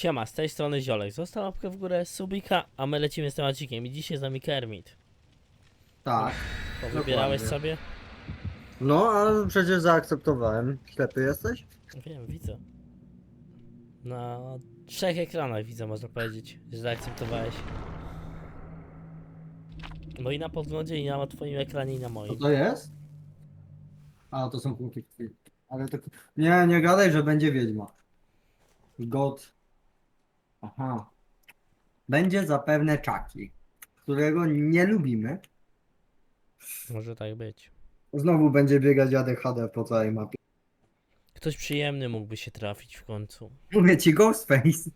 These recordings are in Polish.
Siema, z tej strony Ziolek. Został łapkę w górę, subika, a my lecimy z temacikiem. I dzisiaj z nami Kermit. Tak. Wybierałeś Dokładnie. sobie? No, ale przecież zaakceptowałem. Ślepy jesteś? Wiem, widzę. Na trzech ekranach widzę, można powiedzieć, że zaakceptowałeś. No i na podglądzie, i na twoim ekranie, i na Co moim. to jest? A, to są punkty krwi. Ale to... Nie, nie gadaj, że będzie wiedźma. God. Aha. Będzie zapewne Chucky, którego nie lubimy. Może tak być. Znowu będzie biegać ADHD po całej mapie. Ktoś przyjemny mógłby się trafić w końcu. Mówię ci Ghostface.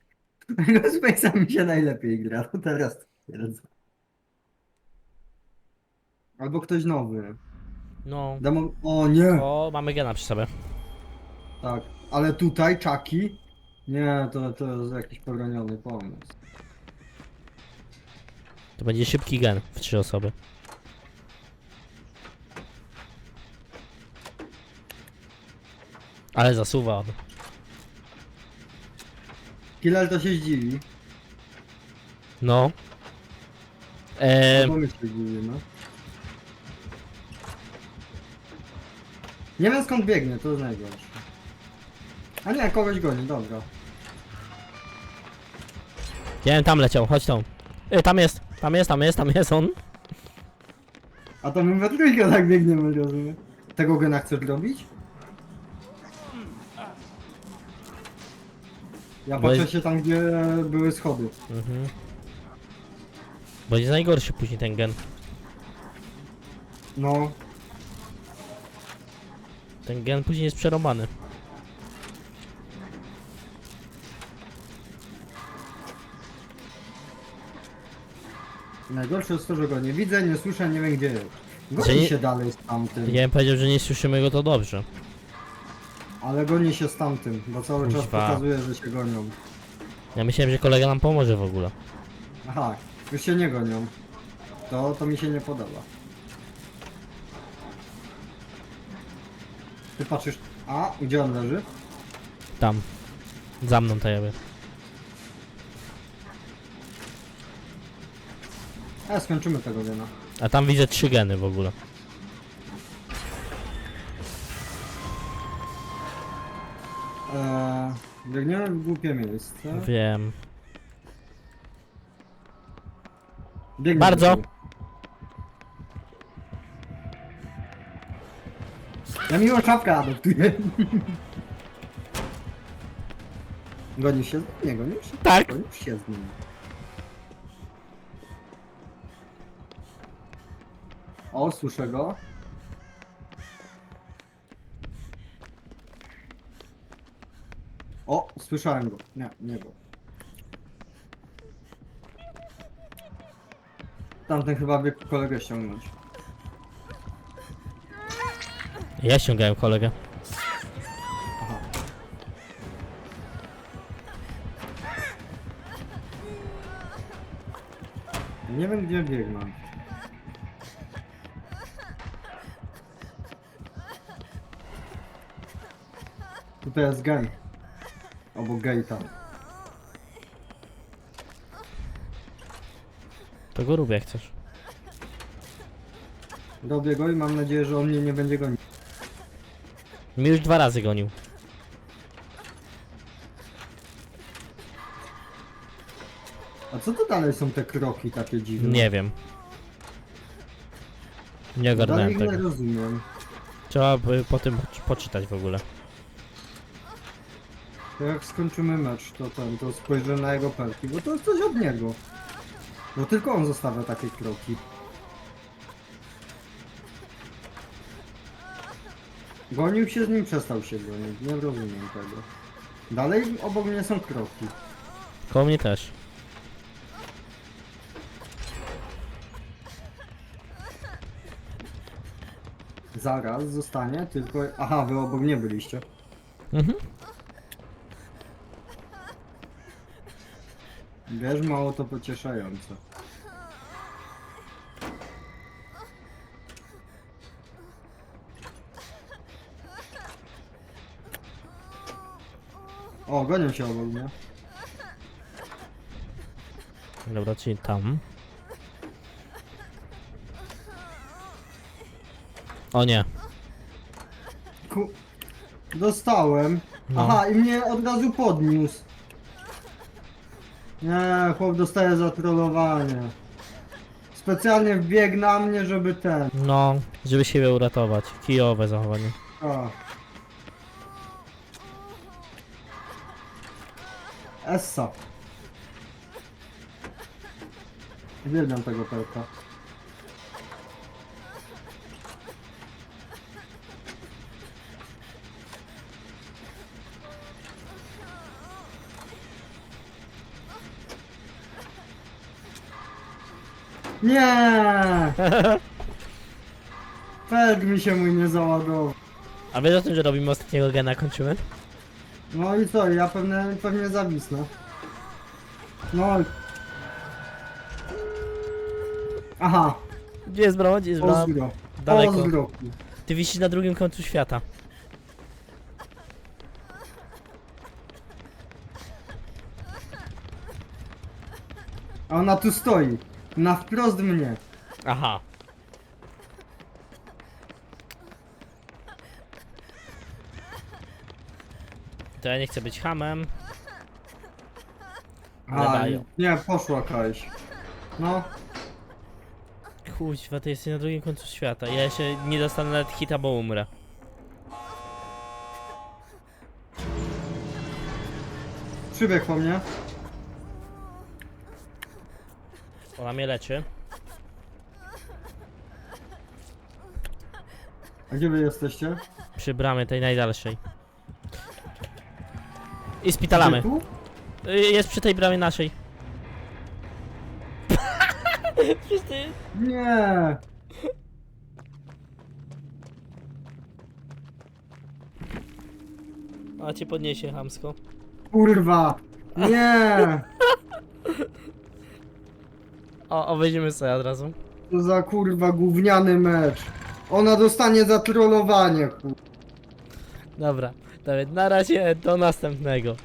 Ghostface'a mi się najlepiej gra, to teraz twierdzę. Albo ktoś nowy. No. Demon... O nie! O, mamy gena przy sobie. Tak, ale tutaj Chucky? Nie, to, to jest jakiś poroniony pomysł. To będzie szybki gen w trzy osoby. Ale zasuwa on. Killer to się zdziwi. No. Eee, się dziwimy. Nie wiem skąd biegnie, to jest najgorsze. A nie, kogoś goni, dobra. Ja wiem, tam leciał, chodź tą. E, tam jest, tam jest, tam jest, tam jest on. A to my we trójkę tak biegniemy, rozumiem. Tego gena chcesz robić? Ja Bo patrzę jest- się tam, gdzie były schody. Mhm. Będzie najgorszy później ten gen. No, Ten gen później jest przerobany. Najgorsze jest to, że go nie widzę, nie słyszę, nie wiem gdzie jest. Goni się dalej z tamtym. Ja bym powiedział, że nie słyszymy go to dobrze. Ale goni się z tamtym, bo cały czas Kuźwa. pokazuje, że się gonią. Ja myślałem, że kolega nam pomoże w ogóle. Aha, już się nie gonią. To, to mi się nie podoba. Ty patrzysz... A, gdzie on leży? Tam. Za mną to jakby. A, skończymy tego gena. A tam widzę trzy geny w ogóle. Eee, biegniemy w głupie miejsce. Wiem. Biegniemy Bardzo. tu. Ja miło czapkę adoptuję. Gonisz się? z- Nie, gonisz się? Tak. Gonisz się z nim. O, słyszę go. O, słyszałem go. Nie, nie go. Tamten chyba biegł kolegę ściągnąć. Ja ściągałem kolegę. Aha. Nie wiem gdzie biegnę. Tutaj jest gej. Obok gate'a. To go lubię jak chcesz. Robię go i mam nadzieję, że on mnie nie będzie gonił. Mi już dwa razy gonił. A co to dalej są te kroki takie dziwne? Nie wiem. Nie Dalej ogarnąłem ich nie tego. rozumiem. Trzeba by po tym poczytać w ogóle. To jak skończymy mecz, to ten, to spojrzę na jego perki, bo to jest coś od niego. Bo tylko on zostawia takie kroki. Gonił się z nim, przestał się gonić. Nie rozumiem tego. Dalej obok mnie są kroki. Koło mnie też. Zaraz zostanie, tylko... Aha, wy obok mnie byliście. Mhm. Wiesz, mało to pocieszające. O, gonią się obok mnie. Dobra, czyli tam. O nie. Ku... Dostałem. No. Aha, i mnie od razu podniósł. Nie, chłop dostaje za trollowanie. Specjalnie wbiegł na mnie, żeby ten. No, żeby siebie uratować. Kijowe zachowanie. A. Essa. Uwielbiam tego pelka. Nie! Pelk mi się mój nie załadował. A wiesz o tym, że robimy ostatniego gena, kończymy? No i co, ja pewnie, pewnie zawisnę. No. Aha, Gdzie jest brama? Gdzie jest brama? pozdro. Daleko. Pozdro. Ty wisisz na drugim końcu świata. A ona tu stoi. Na wprost mnie. Aha. To ja nie chcę być hamem. A, nie, poszła Kajś. No, Kuźwa, ty jesteś na drugim końcu świata. Ja się nie dostanę nawet hita, bo umrę. przybiegł po mnie. Ona mnie leczy. A gdzie wy jesteście? Przy bramie tej najdalszej. I spitalamy. Tu? Y, Jest przy tej bramie naszej. Przecież ty... Nie. A cię podniesie hamsko. Kurwa. Nie. O, obejdziemy sobie od razu. To za kurwa gówniany mecz. Ona dostanie za trollowanie, kurwa. Dobra, Dawid, na razie do następnego.